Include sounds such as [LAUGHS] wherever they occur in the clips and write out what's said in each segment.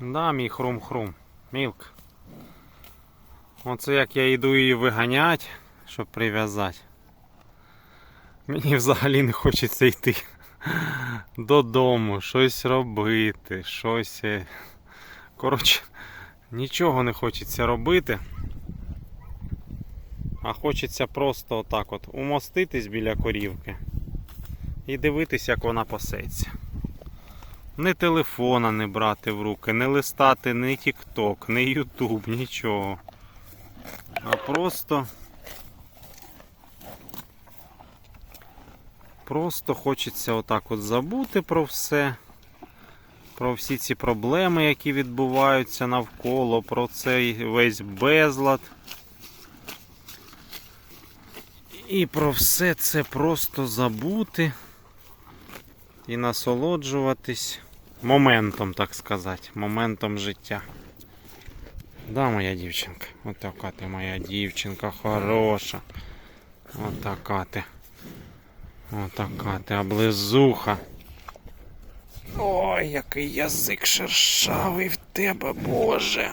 Да, мій хрум-хрум. Мілк. Оце як я йду її виганять, щоб прив'язати. Мені взагалі не хочеться йти додому, щось робити, щось. е, Коротше, нічого не хочеться робити. А хочеться просто отак от умоститись біля корівки і дивитись, як вона пасеться. Ні телефона не брати в руки, не листати ні TikTok, ні YouTube, нічого. А просто. Просто хочеться отак от забути про все. Про всі ці проблеми, які відбуваються навколо, про цей весь безлад. І про все це просто забути і насолоджуватись моментом, так сказати, моментом життя. Да, моя дівчинка. Отака ти моя дівчинка хороша. Отака ти. Отака ти облизуха. Ой, який язик шершавий в тебе, Боже.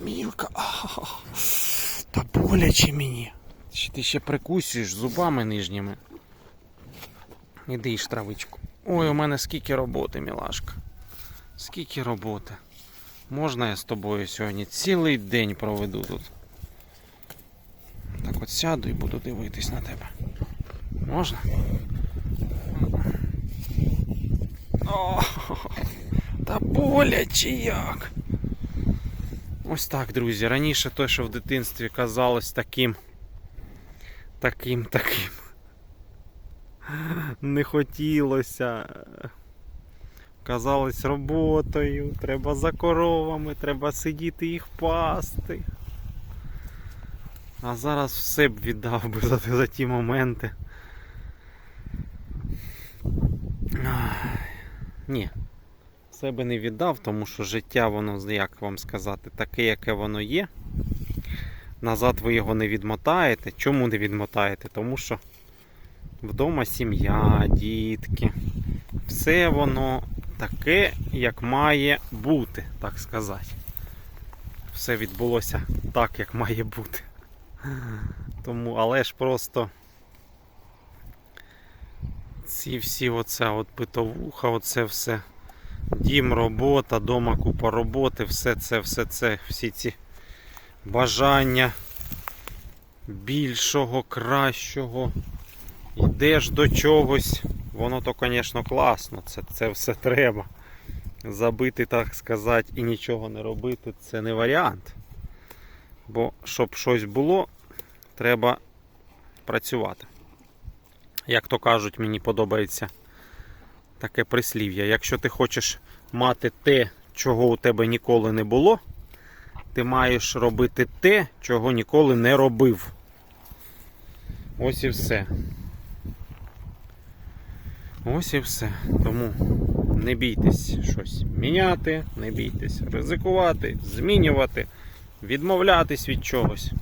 Мілка. Та боляче мені. Ти ще прикусюєш зубами нижніми? Іди їж травичку. Ой, у мене скільки роботи, мілашка. Скільки роботи. Можна я з тобою сьогодні цілий день проведу тут. Так от сяду і буду дивитись на тебе. Можна? О, та боляче як. Ось так, друзі. Раніше те, що в дитинстві казалось таким. Таким, таким. Не хотілося. Казалось роботою, треба за коровами, треба сидіти їх пасти. А зараз все б віддав би за, за ті моменти. Ні, все би не віддав, тому що життя, воно, як вам сказати, таке, яке воно є. Назад ви його не відмотаєте. Чому не відмотаєте? Тому що вдома сім'я, дітки. Все воно таке, як має бути, так сказати. Все відбулося так, як має бути. Тому, але ж просто ці всі оце от битовуха, оце все. Дім, робота, дома купа роботи, все це, все це, всі ці бажання більшого, кращого. Йдеш до чогось, воно то, звісно, класно, це, це все треба. Забити, так сказати, і нічого не робити це не варіант. Бо щоб щось було, треба працювати. Як то кажуть, мені подобається таке прислів'я. Якщо ти хочеш мати те, чого у тебе ніколи не було, ти маєш робити те, чого ніколи не робив. Ось і все. Ось і все. Тому не бійтесь щось міняти, не бійтесь ризикувати, змінювати, відмовлятись від чогось.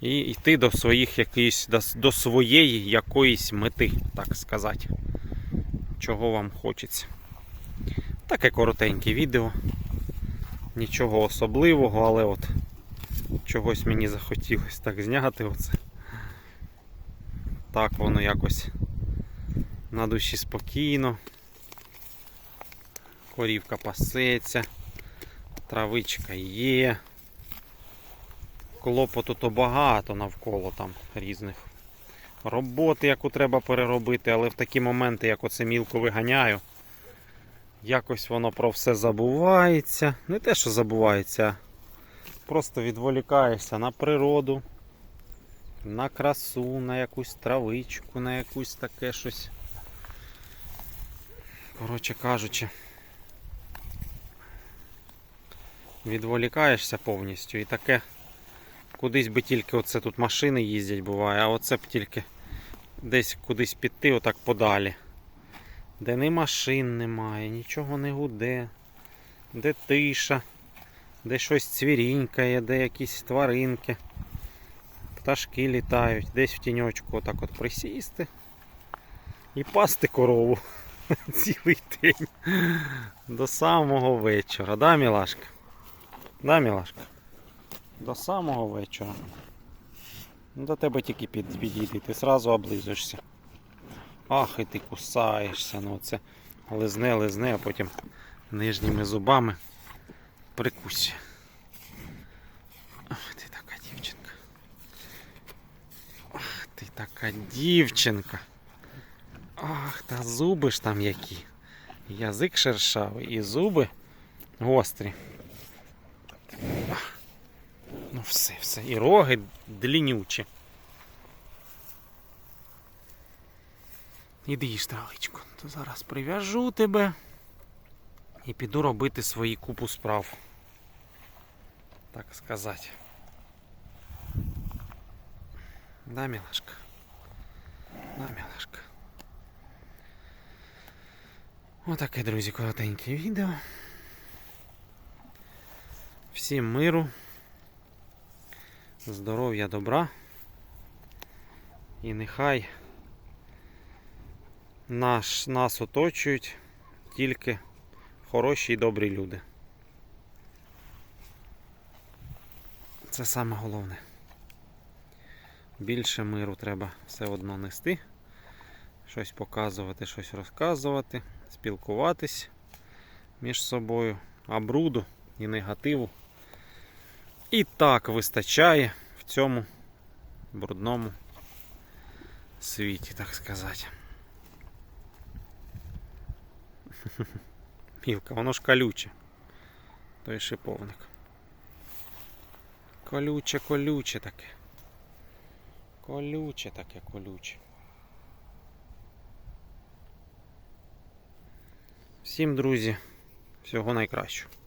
І йти до своїх якоїсь, до, своєї якоїсь мети, так сказати. Чого вам хочеться. Таке коротеньке відео. Нічого особливого, але от чогось мені захотілося так зняти оце. Так воно якось на душі спокійно. Корівка пасеться, травичка є. Клопоту то багато навколо там різних роботи, яку треба переробити, але в такі моменти, як оце мілко виганяю, якось воно про все забувається. Не те, що забувається, просто відволікаєшся на природу, на красу, на якусь травичку, на якусь таке щось. Коротше кажучи, відволікаєшся повністю і таке. Кудись би тільки оце тут машини їздять буває, а оце б тільки десь кудись піти отак подалі. Де ні машин немає, нічого не гуде, де тиша, де щось цвірінькає, де якісь тваринки, пташки літають, десь в тіньочку отак от присісти і пасти корову [LAUGHS] цілий день. До самого вечора. Да, мілашка? Да, мілашка? До самого вечора. Ну, До тебе тільки під, підійти, ти зразу облизуєшся. Ах, і ти кусаєшся. Ну це лизне, лизне, а потім нижніми зубами прикусь. Ах, ти така дівчинка. Ах, ти така дівчинка. Ах, та зуби ж там які. Язик шершавий і зуби гострі. Ах. Ну все, все. І роги длінючі. Іди їж травичку. То зараз прив'яжу тебе і піду робити свої купу справ. Так сказати. Да, милашка? Да, милашка. Отаке, друзі, коротеньке відео. Всім миру, здоров'я, добра. І нехай наш, нас оточують тільки хороші і добрі люди. Це саме головне. Більше миру треба все одно нести, щось показувати, щось розказувати, спілкуватись між собою, а бруду і негативу. І так вистачає в цьому брудному світі, так сказати. [LAUGHS] Мілка, воно ж колюче. Той шиповник. Колюче, колюче таке. Колюче таке, колюче. Всім, друзі, всього найкращого.